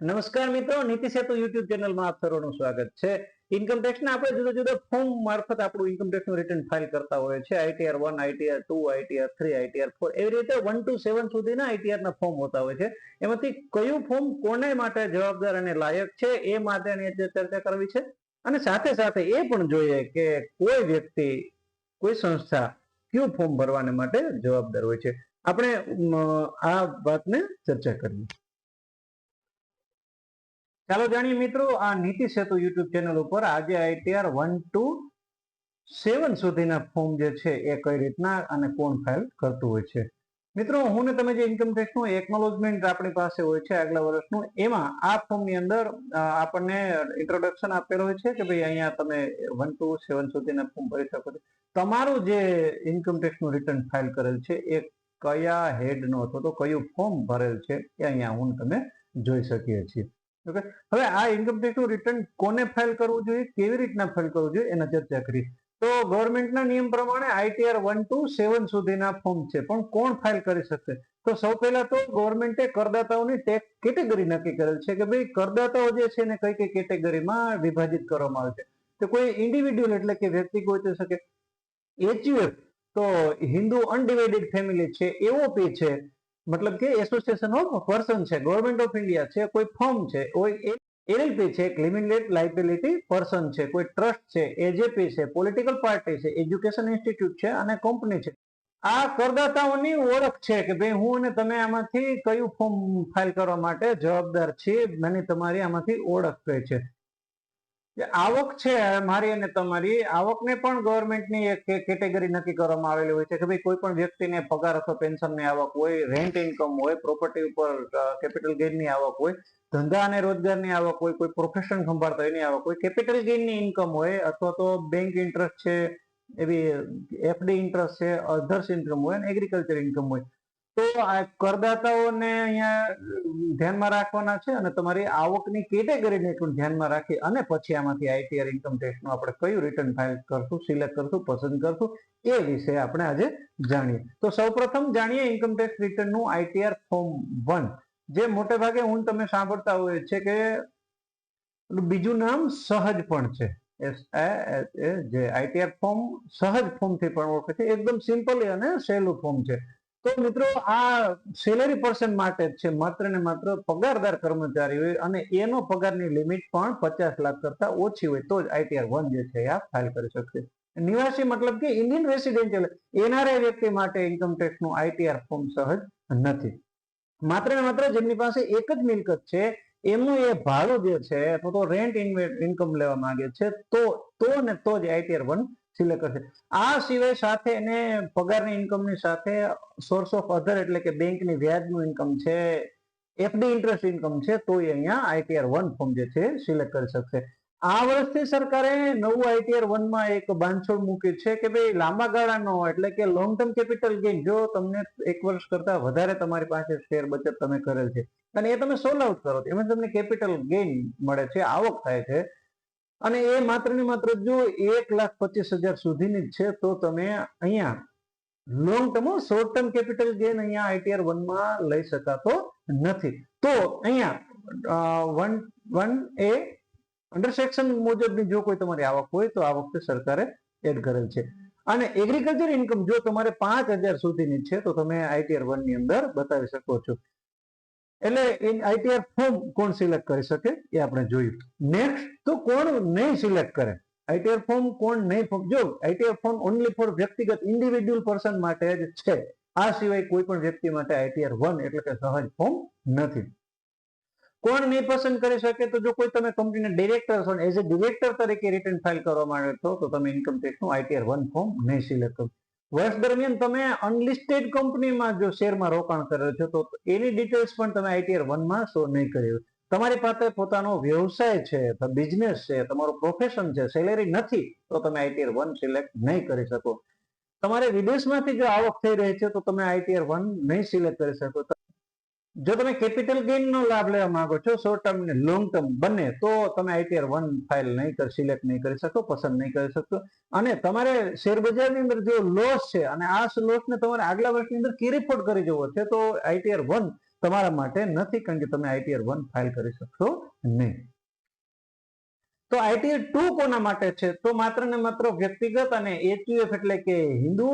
નમસ્કાર મિત્રો, નીતિ સેતુ યુટ્યુબ ચેનલમાં આપ સર્વનું સ્વાગત છે. ઇન્કમ ટેક્સના આપણે જુદા જુદા ફોર્મ મારફત આપણું ઇન્કમ ટેક્સનું રિટર્ન ફાઇલ કરતા હોય છે ITR one ITR two ITR three ITR four એવી રીતે વન ટુ સેવન સુધીના આઈટીઆર ના ફોર્મ હોતા હોય છે. એમાંથી કયું ફોર્મ કોને માટે જવાબદાર અને લાયક છે એ માટેની આજે ચર્ચા કરવી છે. અને સાથે સાથે એ પણ જોઈએ કે કોઈ વ્યક્તિ, કોઈ સંસ્થા કયું ફોર્મ ભરવાને માટે જવાબદાર હોય છે. આપણે આ વાતને ચર્ચા કરીએ. ચાલો જાણીએ મિત્રો, આ નીતિ સેતુ યુટ્યુબ ચેનલ ઉપર આજે આઈટીઆર વન ટુ સેવન સુધીના ફોર્મ જે છે એ કઈ રીતના અને કોણ ફાઇલ કરતું હોય છે. મિત્રો, હું ને તમે જે ઇન્કમ ટેક્સનું એકનોલોજમેન્ટ આપણી પાસે હોય છે આગલા વર્ષનું, એમાં આ ફોર્મની અંદર આપણને ઇન્ટ્રોડક્શન આપેલો હોય છે કે ભાઈ અહીંયા તમે વન ટુ સેવન સુધીના ફોર્મ ભરી શકો છો. તમારું જે ઇન્કમ ટેક્સનું રિટર્ન ફાઇલ કરેલ છે એ કયા હેડનો અથવા તો કયું ફોર્મ ભરેલ છે એ અહીંયા હું તમે જોઈ શકીએ છીએ. ઓકે હવે આ ઇન્કમ ટેક્સનું રિટર્ન કોને ફાઇલ કરવું જોઈએ? કેવી રીતના ફાઇલ કરવું જોઈએ? એના ચર્ચા કરી તો ગવર્મેન્ટના નિયમ પ્રમાણે આઈટીઆર વન ટુ સેવન સુધીના ફોર્મ છે. પણ કોણ ફાઇલ કરી શકશે તો સૌ પહેલા તો ગવર્મેન્ટે કરદાતાઓની ટેક્સ કેટેગરી નક્કી કરેલ છે કે ભાઈ કરદાતાઓ જે છે ને કઈ કઈ કેટેગરીમાં વિભાજિત કરવામાં આવે છે. તો કોઈ ઇન્ડિવિડ્યુઅલ એટલે કે વ્યક્તિ ગોચી શકે. એચયુએફ તો હિન્દુ અનડિવાઇડેડ ફેમિલી છે. એઓપી છે. મતલબ કે એસોસિએશન ઓફ પર્સન છે ગવર્મેન્ટ ઓફ ઇન્ડિયા છે, કોઈ ફર્મ છે, કોઈ એલએલપી છે, એક લિમિટેડ લાયબિલિટી પર્સન છે, કોઈ ટ્રસ્ટ છે એજેપી છે પોલિટિકલ પાર્ટી છે એજ્યુકેશન ઇન્સ્ટિટ્યૂટ છે અને કંપની છે. આ કરદાતાઓની ઓળખ છે કે ભાઈ હું અને તમે આમાંથી કયું ફોર્મ ફાઇલ કરવા માટે જવાબદાર છીએ, મને તમારી આમાંથી ઓળખ કહે છે. જે આવક છે મારી અને તમારી, આવકને પણ ગવર્મેન્ટની એક કેટેગરી નક્કી કરવામાં આવેલી હોય છે કે ભાઈ કોઈ પણ વ્યક્તિને પગાર અથવા પેન્શનની આવક હોય રેન્ટ ઇન્કમ હોય પ્રોપર્ટી ઉપર કેપિટલ ગેઇનની આવક હોય, ધંધા અને રોજગારની આવક હોય, કોઈ પ્રોફેશન સંભાળતા એની આવક હોય કેપિટલ ગેઇનની ઇન્કમ હોય અથવા તો બેંક ઇન્ટરેસ્ટ છે, એવી એફડી ઇન્ટરેસ્ટ છે અધર્સ ઇન્કમ હોય અને એગ્રીકલ્ચર ઇન્કમ હોય. તો આ કરદાતાઓને અહીંયા ધ્યાનમાં રાખવાના છે અને તમારી આવકની કેટેગરીને પણ ધ્યાનમાં રાખી અને પછી આમાંથી આઈટીઆર ઇન્કમ ટેક્સનું આપણે કયું રિટર્ન ફાઇલ કરશું સિલેક્ટ કરશું, પસંદ કરશું એ વિશે આપણે આજે જાણીએ. તો સૌપ્રથમ જાણીએ ઇન્કમ ટેક્સ રિટર્નનું આઈટીઆર ફોર્મ વન જે મોટે ભાગે હું તમે સાંભળતા હોય છે કે બીજું નામ સહજ પણ છે. જે આઈટીઆર ફોર્મ સહજ ફોર્મથી પણ ઓળખે છે. એકદમ સિમ્પલી અને સહેલું ફોર્મ છે. તો મિત્રો આ સેલરી પર્સન માટે છે માત્ર ને માત્ર પગારદાર કર્મચારી હોય અને એનો પગારની લિમિટ પણ પચાસ લાખ કરતા ઓછી હોય તો જ આઈટીઆર વન જે છે આ ફાઇલ કરી શકશે. નિવાસી મતલબ કે ઇન્ડિયન રેસિડેન્શિયલ એનઆરઆઈ વ્યક્તિ માટે ઇન્કમ ટેક્સનું આઈટીઆર ફોર્મ સહજ નથી. માત્ર ને માત્ર જેમની પાસે એક જ મિલકત છે, એમનું એ ભાડું જે છે અથવા તો રેન્ટ ઇન્કમ લેવા માંગે છે, તો તો ને તો જ આઈટીઆર વન સિલેક્ટ કરશે. આ સિવાય સાથે એને પગારની ઇન્કમની સાથે સોર્સ ઓફ અધર એટલે કે બેંકની વ્યાજનું ઇન્કમ છે એફડી ઇન્ટરેસ્ટ ઇન્કમ છે, તો એ અહીંયા આઈટીઆર વન ફોર્મ જે છે સિલેક્ટ કરી શકશે. આ વર્ષથી સરકારે નવું આઈટીઆર વનમાં એક બાંધછોડ મૂકી છે કે ભાઈ લાંબા ગાળાનો એટલે કે લોંગ ટર્મ કેપિટલ ગેઇન જો તમને એક વર્ષ કરતા વધારે તમારી પાસે શેર બચત તમે કરેલ છે. અને એ તમે સોલ આઉટ કરો એમાં તમને કેપિટલ ગેઇન મળે છે, આવક થાય છે. અને એ માત્ર ને માત્ર જો એક લાખ પચીસ હજાર સુધીની છે, તો તમે અહીંયા long term short term capital gain અહીંયા આઈટીઆર વનમાં લઈ શકાતો નથી. તો અહીંયા one one A under section મુજબની જો કોઈ તમારી આવક હોય, તો આ વખતે સરકારે એડ કરેલ છે. અને એગ્રીકલ્ચર ઇન્કમ જો તમારે પાંચ હજાર સુધીની છે, તો તમે આઈટીઆર વનની અંદર બતાવી શકો છો. એટલે આઈટીઆર ફોર્મ કોણ સિલેક્ટ કરી શકે એ આપણે જોયું. નેક્સ્ટ તો કોણ નહીં સિલેક્ટ કરે? આઈટીઆર ફોર્મ કોણ નહીં જો આઈટીઆર ફોર્મ ઓનલી ફોર વ્યક્તિગત ઇન્ડિવિડ્યુઅલ પર્સન માટે જ છે. આ સિવાય કોઈ પણ વ્યક્તિ માટે આઈટીઆર વન એટલે કે સહજ ફોર્મ નથી. કોણ નહીં પસંદ કરી શકે? તો જો કોઈ તમે કંપનીના ડિરેક્ટર છો એઝ એ ડિરેક્ટર તરીકે રિટર્ન ફાઇલ કરવા આવે તો તમે ઇન્કમ ટેક્સનું આઈટીઆર વન ફોર્મ નહીં સિલેક્ટ કરો. વર્ષ દરમિયાન તમે અનલિસ્ટેડ કંપનીમાં જો શેરમાં રોકાણ કરેલ છો, તો એની ડિટેલ્સ પણ તમે આઈટીઆર વનમાં શો નહીં કર્યું તમારી પાસે પોતાનો વ્યવસાય છે બિઝનેસ છે, તમારું પ્રોફેશન છે સેલેરી નથી, તો તમે આઈટીઆર વન સિલેક્ટ નહીં કરી શકો. તમારે વિદેશમાંથી જો આવક થઈ રહી છે, તો તમે આઈટીઆર વન નહીં સિલેક્ટ કરી શકો. જો તમે કેપિટલ ગેઇનનો લાભ લેવા માંગો છો શોર્ટ ટર્મ ને લોંગ ટર્મ બંને, તો તમે આઈટીઆર વન ફાઇલ નહીં કરી સિલેક્ટ નહીં કરી શકો, પસંદ નહીં કરી શકો. અને તમારે શેરબજારની અંદર જો લોસ છે, અને આ લોસને તમારે આગલા વર્ષની અંદર કી રિપોર્ટ કરી જવો છે, તો આઈટીઆર વન તમારા માટે નથી, કારણ કે તમે આઈટીઆર વન ફાઇલ કરી શકશો નહીં. તો આઈટીઆર ટુ કોના માટે છે? તો માત્ર ને માત્ર વ્યક્તિગત અને એચયુએફ એટલે કે હિન્દુ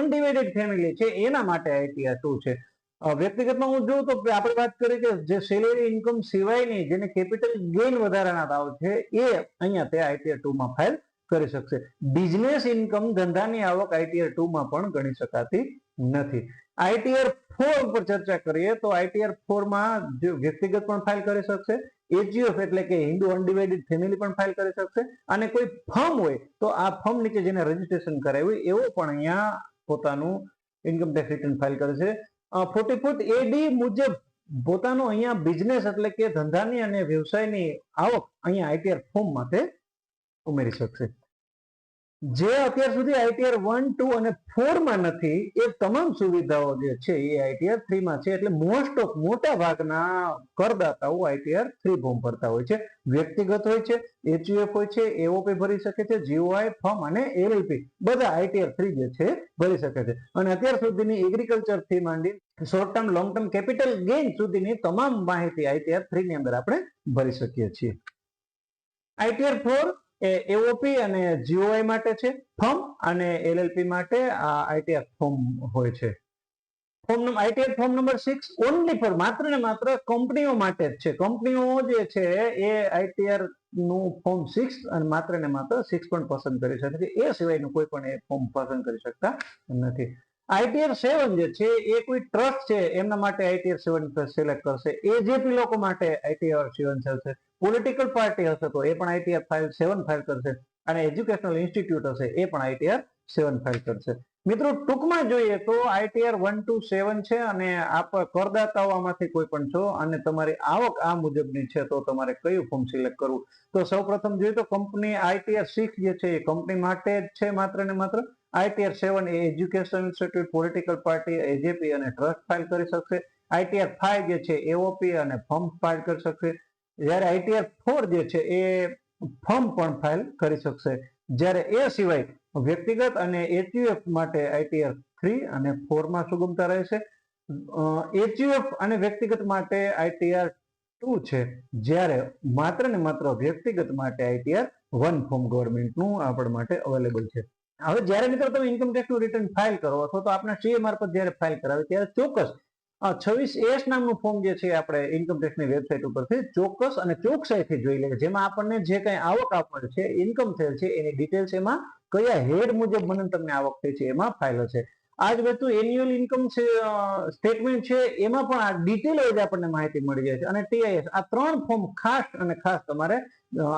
અનડિવાઇડેડ ફેમિલી છે, એના માટે આઈટીઆર ટુ છે. વ્યક્તિગતમાં હું જોઉં તો આપણે વાત કરીએ કે જે સેલેરી ઇન્કમ સિવાયની જેને કેપિટલ ગેઇન વધારાના દાવ છે એ અહીંયા તે આઈટીઆર ટુ માં ફાઇલ કરી શકશે. બિઝનેસ ઇન્કમ ધંધાની આવક આઈટીઆર ટુ માં પણ ગણી શકાતી નથી. આઈટીઆર ફોર ઉપર ચર્ચા કરીએ તો આઈટીઆર ફોરમાં જો વ્યક્તિગત પણ ફાઇલ કરી શકશે એચજીએફ એટલે કે હિન્દુ અનડિવાઇડેડ ફેમિલી પણ ફાઇલ કરી શકશે અને કોઈ ફર્મ હોય તો આ ફર્મ નીચે જેને રજીસ્ટ્રેશન કરાવ્યું એવો પણ અહીંયા પોતાનું ઇન્કમ ટેક્સ રિટર્ન ફાઇલ કરે છે. ફોર્ટી ફોર્થ એડી મુજબ પોતાનો અહીંયા બિઝનેસ એટલે કે ધંધાની અને વ્યવસાયની આવક અહીંયા આઈટીઆર ફોર્મ માટે ઉમેરી શકશે. જે અત્યાર સુધી આઈટીઆર વન, ટુ અને ફોરમાં નથી, એ તમામ સુવિધાઓ જે છે એ આઈટીઆર થ્રી માં છે. એટલે મોસ્ટ ઓફ મોટા ભાગના કરદાતાઓ આઈટીઆર થ્રી ફોર્મ ભરતા હોય છે. વ્યક્તિગત હોય છે એચયુએફ હોય છે એઓપી ભરી શકે છે જીઓઆઈ ફોર્મ અને એલએલપી બધા આઈટીઆર થ્રી જે છે ભરી શકે છે. અને અત્યાર સુધીની એગ્રીકલ્ચરથી માંડી short term long term capital gain સુધીની તમામ માહિતી આઈટીઆર થ્રી ની અંદર આપણે ભરી શકીએ છીએ. આઈટીઆર ફોર એ એઓપી અને જીઓઆઈ માટે છે, ફોર્મ અને એલએલપી માટે આ આઈટીઆર ફોર્મ હોય છે. Form number ITR form number six only four માત્ર ને માત્ર કંપનીઓ માટે જ છે. કંપનીઓ જે છે એ આઈટીઆરનું ફોર્મ સિક્સ અને માત્ર ને માત્ર સિક્સ પણ પસંદ કરી શકે છે. એ સિવાયનું કોઈ પણ એ ફોર્મ પસંદ કરી શકતા નથી. આઈટીઆર સેવન જે છે, એ કોઈ ટ્રસ્ટ છે, એમના માટે આઈટીઆર સેવન સિલેક્ટ કરશે. એજેપી લોકો માટે આઈટીઆર સેવન છે પોલિટિકલ પાર્ટી હશે તો એ પણ આઈટીઆર ફાઇલ સેવન ફાઇલ કરશે. અને એજ્યુકેશનલ ઇન્સ્ટિટ્યૂટ હશે, એ પણ આઈટીઆર સેવન ફાઇલ કરશે. મિત્રો, ટૂંકમાં જોઈએ તો આઈટીઆર વન ટુ સેવન છે અને આપ કરદાતાઓ આમાંથી કોઈ પણ છો અને તમારી આવક આ મુજબની છે તો તમારે કયું ફોર્મ સિલેક્ટ કરવું? તો સૌ પ્રથમ જોઈએ તો કંપની આઈટીઆર સિક્સ જે છે, એ કંપની માટે જ છે માત્ર ને માત્ર? આઈટીઆર સેવન એ education institute, political party, AJP અને ટ્રસ્ટ ફાઇલ કરી શકશે. આઈટીઆર ફાઇવ જે છે એઓપી અને ફર્મ ફાઇલ કરી શકશે. જ્યારે આઈટીઆર ફોર જે છે, એ ફર્મ પણ ફાઇલ કરી શકશે. જ્યારે એ સિવાય વ્યક્તિગત અને એચયુએફ માટે આઈટીઆર થ્રી અને ફોરમાં સુગમતા રહેશે. એચયુએફ અને વ્યક્તિગત માટે આઈટીઆર ટુ છે. જ્યારે માત્ર ને માત્ર વ્યક્તિગત માટે આઈટીઆર વન ફોર્મ ગવર્મેન્ટનું આપણા માટે અવેલેબલ છે. હવે જ્યારે મિત્રો તમે ઇન્કમ ટેક્સનું રિટર્ન ફાઇલ કરો અથવા તો આપણે સીએ મારફત જ્યારે ફાઇલ કરાવે ત્યારે ચોક્કસ છવ્વીસ એસ નામનું ફોર્મ જે છે આપણે ઇન્કમ ટેક્સની વેબસાઇટ ઉપરથી ચોક્કસ અને ચોકસાઈથી જોઈ લે. જેમાં આપણને જે કઈ આવક આપવાની છે ઇન્કમ થયેલ છે, એની ડિટેલ્સ એમાં કયા હેડ મુજબ મને તમને આવક થઈ છે એમાં ફાઇલ છે આ જ વસ્તુ એન્યુઅલ ઇન્કમ છે સ્ટેટમેન્ટ છે, એમાં પણ આ ડિટેલ જ આપણને માહિતી મળી જાય છે. અને ટીઆઈએસ આ ત્રણ ફોર્મ ખાસ અને ખાસ તમારે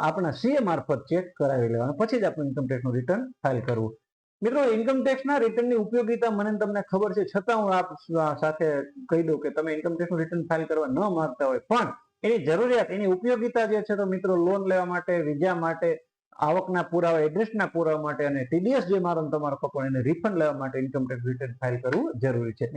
આપણા સીએ મારફત ચેક કરાવી લેવાના. પછી જ આપણે ઇન્કમ ટેક્સનું રિટર્ન ફાઇલ કરવું. મિત્રો ઇન્કમ ટેક્સના રિટર્નની ઉપયોગીતા મને તમને ખબર છે, છતાં હું આપ સાથે કહી દઉં કે તમે ઇન્કમ ટેક્સનું રિટર્ન ફાઇલ કરવા ન માંગતા હોય. પણ એની જરૂરિયાત, એની ઉપયોગિતા જે છે, તો મિત્રો લોન લેવા માટે વિઝા માટે આવકના પુરાવા એડ્રેસના પુરાવા માટે અને ટીડીએસ જે મારો તમારો કપડ એને રિફંડ લેવા માટે ઇન્કમ ટેક્સ રિટર્ન ફાઇલ કરવું જરૂરી છે.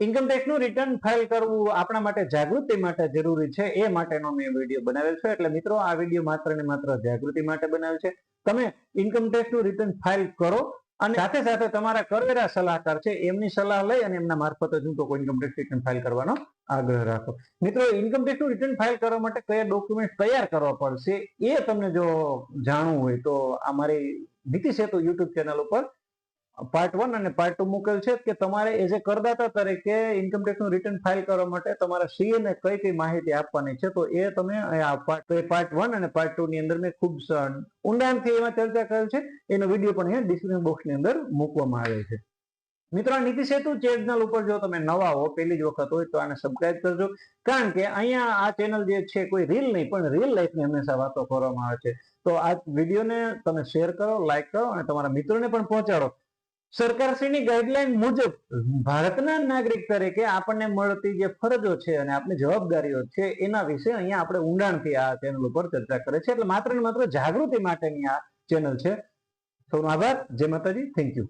ઇન્કમ ટેક્સનું રિટર્ન ફાઇલ કરવું આપણા માટે જાગૃતિ માટે જરૂરી છે, એ માટેનો મેં વીડિયો બનાવેલ છે. એટલે મિત્રો, આ વીડિયો માત્ર ને માત્ર જાગૃતિ માટે બનાવેલ છે. તમે ઇન્કમ ટેક્સનું રિટર્ન ફાઇલ કરો અને સાથે સાથે તમારા કરવેરા સલાહકાર છે, એમની સલાહ લઈ અને એમના મારફત જ હું તો ઇન્કમ ટેક્સ રિટર્ન ફાઇલ કરવાનો આગ્રહ રાખો. મિત્રો ઇન્કમ ટેક્સનું રિટર્ન ફાઇલ કરવા માટે કયા ડોક્યુમેન્ટ તૈયાર કરવા પડશે એ તમને જો જાણવું હોય તો અમારી નીતિ સેતુ યુટ્યુબ ચેનલ ઉપર પાર્ટ વન અને પાર્ટ ટુ મૂકેલ છે કે તમારે એઝ એ કરદાતા તરીકે ઇન્કમ ટેક્સનું રિટર્ન ફાઇલ કરવા માટે તમારે સીએ ને કઈ કઈ માહિતી આપવાની છે તો એ તમે પાર્ટ વન અને પાર્ટ ટુ ની અંદર મેં ખૂબ ઊંડાણથી એમાં ચર્ચા કરેલ છે. એનો વીડિયો પણ અહીંયા ડિસ્ક્રિપ્શન બોક્સની અંદર મૂકવામાં આવે છે. મિત્રો, આ નીતિ સેતુ ચેનલ ઉપર જો તમે નવા હો, પહેલી જ વખત હોય તો આને સબસ્ક્રાઇબ કરજો. કારણ કે અહીંયા આ ચેનલ જે છે કોઈ રીલ નહીં, પણ રીલ લાઈફની હંમેશા વાતો કરવામાં આવે છે. તો આ વિડીયોને તમે શેર કરો લાઈક કરો અને તમારા મિત્રોને પણ પહોંચાડો. સરકારશ્રીની ગાઈડલાઈન મુજબ ભારતના નાગરિક તરીકે આપણને મળતી જે ફરજો છે અને આપણી જવાબદારીઓ છે એના વિશે અહીંયા આપણે ઊંડાણથી આ ચેનલ ઉપર ચર્ચા કરે છે એટલે માત્ર ને માત્ર જાગૃતિ માટેની આ ચેનલ છે. સૌનો આભાર. જય માતાજી. Thank you